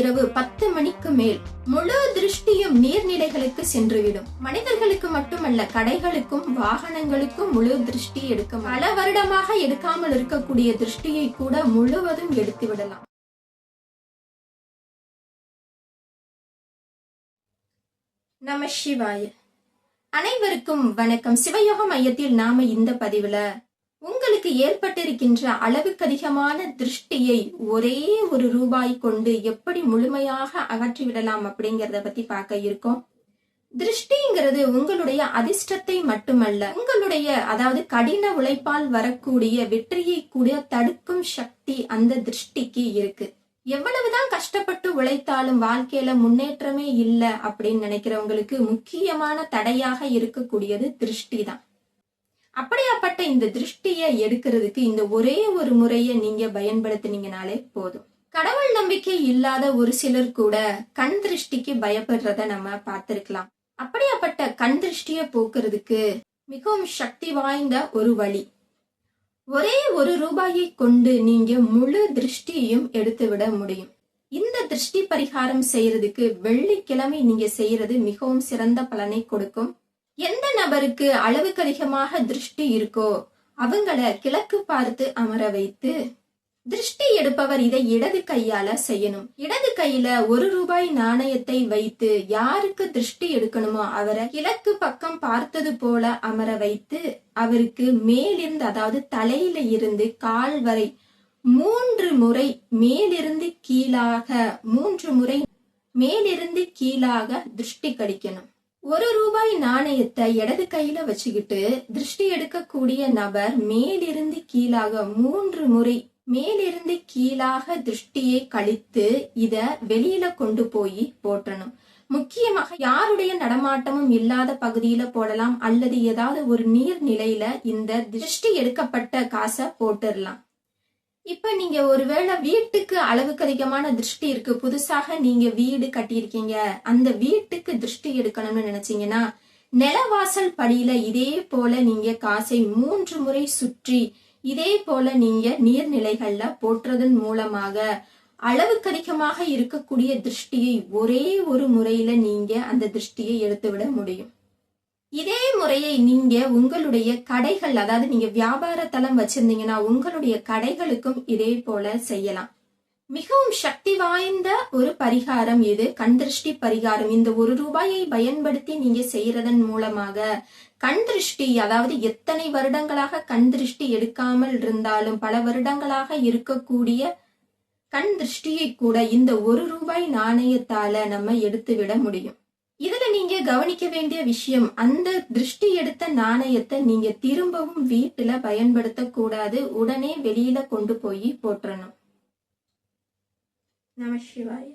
இரவு பத்து மணிக்கு மேல் முழு திருஷ்டியும் நீர்நிலைகளுக்கு சென்றுவிடும். மனிதர்களுக்கு மட்டுமல்ல கடைகளுக்கும் வாகனங்களுக்கும் முழு திருஷ்டி எடுக்க பல வருடமாக எடுக்காமல் இருக்கக்கூடிய திருஷ்டியை கூட முழுவதும் எடுத்து விடலாம். நம சிவாய. அனைவருக்கும் வணக்கம். சிவயோக மையத்தில் நாம இந்த பதிவுல உங்களுக்கு ஏற்பட்டிருக்கின்ற அளவுக்கு அதிகமான திருஷ்டியை ஒரே ஒரு ரூபாய் கொண்டு எப்படி முழுமையாக அகற்றிவிடலாம் அப்படிங்கறத பத்தி பார்க்க இருக்கோம். திருஷ்டிங்கிறது உங்களுடைய அதிர்ஷ்டத்தை மட்டுமல்ல உங்களுடைய அதாவது கடின உழைப்பால் வரக்கூடிய வெற்றியை கூட தடுக்கும் சக்தி அந்த திருஷ்டிக்கு இருக்கு. எவ்வளவுதான் கஷ்டப்பட்டு உழைத்தாலும் வாழ்க்கையில முன்னேற்றமே இல்லை அப்படின்னு நினைக்கிறவங்களுக்கு முக்கியமான தடையாக இருக்கக்கூடியது திருஷ்டி தான் அப்படியாப்பட்ட இந்த திருஷ்டியை எடுக்கிறதுக்கு இந்த ஒரே ஒரு முறையை நீங்க பயன்படுத்தினீங்கனாலே போதும். கடவுள் நம்பிக்கை இல்லாத ஒரு சிலர் கூட கண் திருஷ்டிக்கு பயப்படுறத நம்ம பார்த்திருக்கலாம். அப்படியாப்பட்ட கண் திருஷ்டியை போக்குறதுக்கு மிகவும் சக்தி வாய்ந்த ஒரு வழி. ஒரே ஒரு ரூபாயை கொண்டு நீங்க முழு திருஷ்டியையும் எடுத்து விட முடியும். இந்த திருஷ்டி பரிகாரம் செய்யறதுக்கு வெள்ளிக்கிழமை நீங்க செய்யறது மிகவும் சிறந்த பலனை கொடுக்கும். எந்த நபருக்கு அளவுக்கு அதிகமாக திருஷ்டி இருக்கோ அவங்கள கிழக்கு பார்த்து அமர வைத்து திருஷ்டி எடுப்பவர் இதை இடது கையால செய்யணும். இடது கையில ஒரு ரூபாய் நாணயத்தை வைத்து யாருக்கு திருஷ்டி எடுக்கணுமோ அவரை கிழக்கு பக்கம் பார்த்தது போல அமர வைத்து அவருக்கு மேலிருந்து அதாவது தலையில இருந்து கால் வரை மூன்று முறை மேலிருந்து கீழாக மூன்று முறை மேலிருந்து கீழாக திருஷ்டி கடிக்கணும். ஒரு ரூபாய் நாணயத்தை இடது கையில வச்சுக்கிட்டு திருஷ்டி எடுக்கக்கூடிய நபர் மேலிருந்து கீழாக மூன்று முறை மேலிருந்து கீழாக திருஷ்டியை கழித்து இத வெளியில கொண்டு போய் போட்டணும் முக்கியமாக யாருடைய நடமாட்டமும் இல்லாத பகுதியில போடலாம் அல்லது ஏதாவது ஒரு நீர் நிலையில இந்த திருஷ்டி எடுக்கப்பட்ட காசை போட்டுடலாம் இப்ப நீங்க ஒருவேளை வீட்டுக்கு அளவுக்கு அதிகமான திருஷ்டி இருக்கு புதுசாக நீங்க வீடு கட்டியிருக்கீங்க. அந்த வீட்டுக்கு திருஷ்டி எடுக்கணும்னு நினைச்சீங்கன்னா நிலவாசல் படியில இதே போல நீங்க காசை மூன்று முறை சுற்றி இதே போல நீங்க நீர்நிலைகள்ல போற்றுறதன் மூலமாக அளவுக்கு அதிகமாக இருக்கக்கூடிய திருஷ்டியை ஒரே ஒரு முறையில நீங்க அந்த திருஷ்டியை எடுத்துவிட முடியும். முறையை நீங்க உங்களுடைய கடைகள் அதாவது நீங்க வியாபார தளம் வச்சிருந்தீங்கன்னா உங்களுடைய கடைகளுக்கும் இதே போல செய்யலாம். மிகவும் சக்தி வாய்ந்த ஒரு பரிகாரம் இது. கண் திருஷ்டி பரிகாரம். இந்த ஒரு ரூபாயை பயன்படுத்தி நீங்க செய்யறதன் மூலமாக கண் திருஷ்டி அதாவது எத்தனை வருடங்களாக கண் திருஷ்டி எடுக்காமல் இருந்தாலும் பல வருடங்களாக இருக்கக்கூடிய கண் திருஷ்டியை கூட இந்த ஒரு ரூபாய் நாணயத்தால நம்ம எடுத்துவிட முடியும். நீங்க கவனிக்க வேண்டிய விஷயம் அந்த திருஷ்டி எடுத்த நாணயத்தை நீங்க திரும்பவும் வீட்டுல பயன்படுத்த கூடாது உடனே வெளியில கொண்டு போய் போட்டுறணும் நம சிவாய.